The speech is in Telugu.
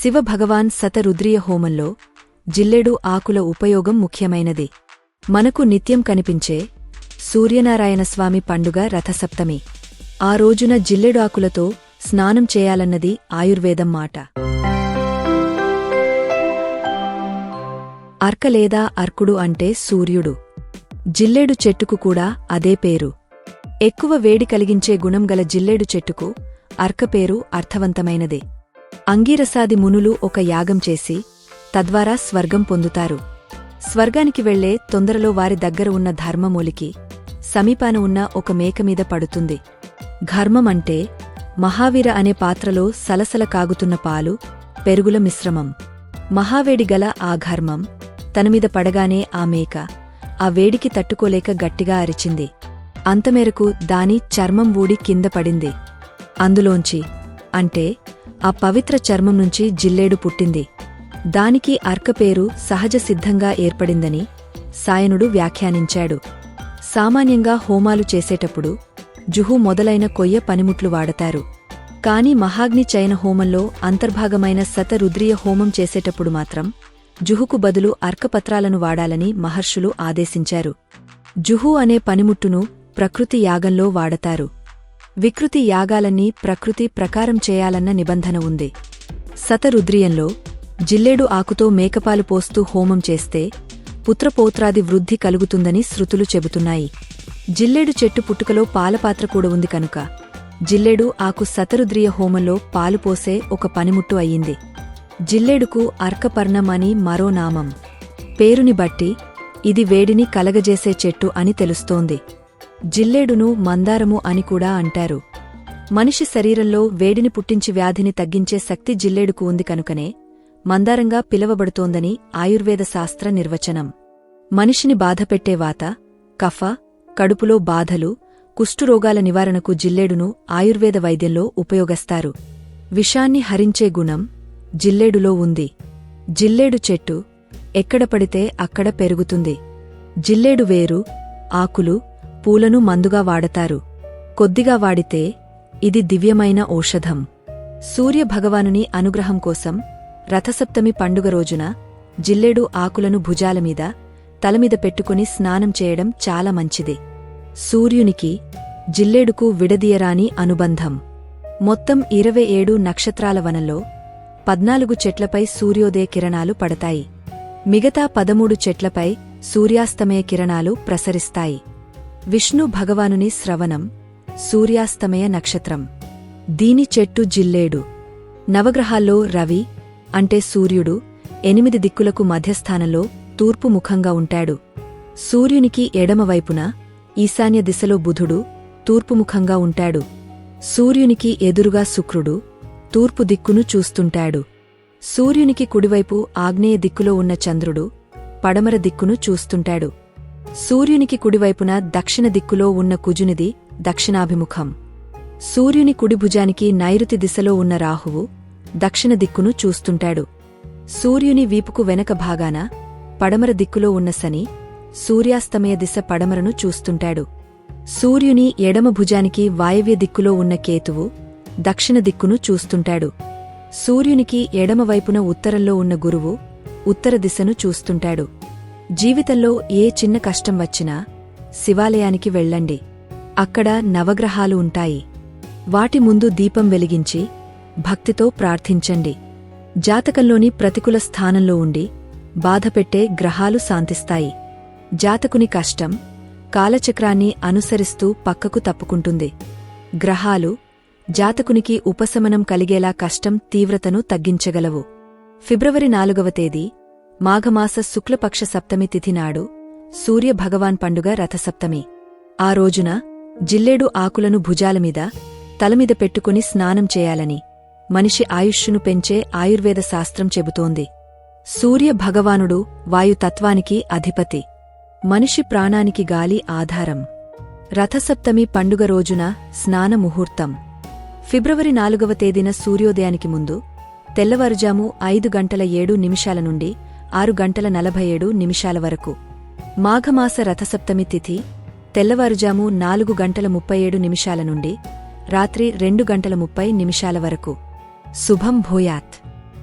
శివభగవాన్ శతరుద్రియ హోమంలో జిల్లెడు ఆకుల ఉపయోగం ముఖ్యమైనది. మనకు నిత్యం కనిపించే సూర్యనారాయణస్వామి పండుగ రథసప్తమి. ఆ రోజున జిల్లెడు ఆకులతో స్నానం చేయాలన్నది ఆయుర్వేదం మాట. అర్క లేదా అర్కుడు అంటే సూర్యుడు. జిల్లెడు చెట్టుకు కూడా అదే పేరు. ఎక్కువ వేడి కలిగించే గుణం గల జిల్లేడు చెట్టుకు అర్క పేరు అర్థవంతమైనదే. అంగీరసాది మునులు ఒక యాగం చేసి తద్వారా స్వర్గం పొందుతారు. స్వర్గానికి వెళ్ళే తొందరలో వారి దగ్గర ఉన్న ధర్మమూలికి సమీపాన ఉన్న ఒక మేకమీద పడుతుంది. ఘర్మం అంటే మహావీర అనే పాత్రలో సలసల కాగుతున్న పాలు పెరుగుల మిశ్రమం. మహావేడి గల ఆ ఘర్మం తనమీద పడగానే ఆ మేక ఆ వేడికి తట్టుకోలేక గట్టిగా అరిచింది. అంతమేరకు దాని చర్మం ఊడి కింద పడింది. అందులోంచి అంటే ఆ పవిత్ర చర్మం నుంచి జిల్లేడు పుట్టింది. దానికి అర్క పేరు సహజ సిద్ధంగా ఏర్పడిందని సాయనుడు వ్యాఖ్యానించాడు. సామాన్యంగా హోమాలు చేసేటప్పుడు జుహు మొదలైన కొయ్య పనిముట్లు వాడతారు. కాని మహాగ్ని చైన హోమంలో అంతర్భాగమైన శతరుద్రియ హోమం చేసేటప్పుడు మాత్రం జుహుకు బదులు అర్కపత్రాలను వాడాలని మహర్షులు ఆదేశించారు. జుహు అనే పనిముట్టును ప్రకృతి యాగంలో వాడతారు. వికృతి యాగాలన్నీ ప్రకృతి ప్రకారం చేయాలన్న నిబంధన ఉంది. శతరుద్రియంలో జిల్లేడు ఆకుతో మేకపాలు పోస్తూ హోమం చేస్తే పుత్రపోత్రాది వృద్ధి కలుగుతుందని శృతులు చెబుతున్నాయి. జిల్లేడు చెట్టు పుట్టుకలో పాలపాత్ర కూడా ఉంది కనుక జిల్లేడు ఆకు శతరుద్రియ హోమంలో పాలు పోసే ఒక పనిముట్టు అయ్యింది. జిల్లేడుకు అర్కపర్ణం అని మరో నామం. పేరుని బట్టి ఇది వేడిని కలగజేసే చెట్టు అని తెలుస్తోంది. జిల్లేడును మందారము అని కూడా అంటారు. మనిషి శరీరంలో వేడిని పుట్టించి వ్యాధిని తగ్గించే శక్తి జిల్లేడుకు ఉంది కనుకనే మందారంగా పిలవబడుతోందని ఆయుర్వేద శాస్త్ర నిర్వచనం. మనిషిని బాధపెట్టే వాత కఫ కడుపులో బాధలు కుష్ఠురోగాల నివారణకు జిల్లేడును ఆయుర్వేద వైద్యంలో ఉపయోగస్తారు. విషాన్ని హరించే గుణం జిల్లేడులో ఉంది. జిల్లేడు చెట్టు ఎక్కడ పడితే అక్కడ పెరుగుతుంది. జిల్లేడు వేరు ఆకులు పూలను మందుగా వాడతారు. కొద్దిగా వాడితే ఇది దివ్యమైన ఔషధం. సూర్యభగవానుని అనుగ్రహం కోసం రథసప్తమి పండుగ రోజున జిల్లెడు ఆకులను భుజాలమీద తలమీద పెట్టుకుని స్నానం చేయడం చాలా మంచిది. సూర్యునికి జిల్లెడుకు విడదీయరాని అనుబంధం. మొత్తం ఇరవై ఏడు నక్షత్రాల వనంలో పద్నాలుగు చెట్లపై సూర్యోదయ కిరణాలు పడతాయి. మిగతా పదమూడు చెట్లపై సూర్యాస్తమయ కిరణాలు ప్రసరిస్తాయి. విష్ణు భగవానుని శ్రవణం సూర్యాస్తమయ నక్షత్రం. దీని చెట్టు జిల్లేడు. నవగ్రహాల్లో రవి అంటే సూర్యుడు ఎనిమిది దిక్కులకు మధ్యస్థానంలో తూర్పు ముఖంగా ఉంటాడు. సూర్యునికి ఎడమవైపున ఈశాన్య దిశలో బుధుడు తూర్పుముఖంగా ఉంటాడు. సూర్యునికి ఎదురుగా శుక్రుడు తూర్పు దిక్కును చూస్తుంటాడు. సూర్యునికి కుడివైపు ఆగ్నేయ దిక్కులో ఉన్న చంద్రుడు పడమర దిక్కును చూస్తుంటాడు. సూర్యునికి కుడివైపున దక్షిణ దిక్కులో ఉన్న కుజునిది దక్షిణాభిముఖం. సూర్యుని కుడిభుజానికి నైరుతి దిశలో ఉన్న రాహువు దక్షిణ దిక్కును చూస్తుంటాడు. సూర్యుని వీపుకు వెనక భాగాన పడమర దిక్కులో ఉన్న శని సూర్యాస్తమయ దిశ పడమరను చూస్తుంటాడు. సూర్యుని ఎడమ భుజానికి వాయవ్య దిక్కులో ఉన్న కేతువు దక్షిణ దిక్కును చూస్తుంటాడు. సూర్యునికి ఎడమవైపున ఉత్తరంలో ఉన్న గురువు ఉత్తర దిశను చూస్తుంటాడు. జీవితంలో ఏ చిన్న కష్టం వచ్చినా శివాలయానికి వెళ్ళండి. అక్కడ నవగ్రహాలు ఉంటాయి. వాటి ముందు దీపం వెలిగించి భక్తితో ప్రార్థించండి. జాతకంలోని ప్రతికూల స్థానంలో ఉండి బాధపెట్టే గ్రహాలు శాంతిస్తాయి. జాతకుని కష్టం కాలచక్రాన్ని అనుసరిస్తూ పక్కకు తప్పుకుంటుంది. గ్రహాలు జాతకునికి ఉపశమనం కలిగేలా కష్టం తీవ్రతను తగ్గించగలవు. ఫిబ్రవరి నాలుగవ తేదీ మాఘమాస శుక్లపక్ష సప్తమి తిథినాడు సూర్యభగవాన్ పండుగ రథసప్తమి. ఆ రోజున జిల్లేడు ఆకులను భుజాలమీద తలమీద పెట్టుకుని స్నానం చేయాలని మనిషి ఆయుష్షును పెంచే ఆయుర్వేద శాస్త్రం చెబుతోంది. సూర్య భగవానుడు వాయుతత్వానికి అధిపతి. మనిషి ప్రాణానికి గాలి ఆధారం. రథసప్తమి పండుగ రోజున స్నాన ముహూర్తం. ఫిబ్రవరి నాలుగవ తేదీన సూర్యోదయానికి ముందు తెల్లవారుజాము ఐదు గంటల ఏడు నిమిషాల నుండి ఆరు గంటల నలభై ఏడు నిమిషాల వరకు. మాఘమాస రథసప్తమి తిథి తెల్లవారుజాము నాలుగు గంటల ముప్పై ఏడు నిమిషాల నుండి రాత్రి రెండు గంటల ముప్పై నిమిషాల వరకు. శుభం భూయాత్.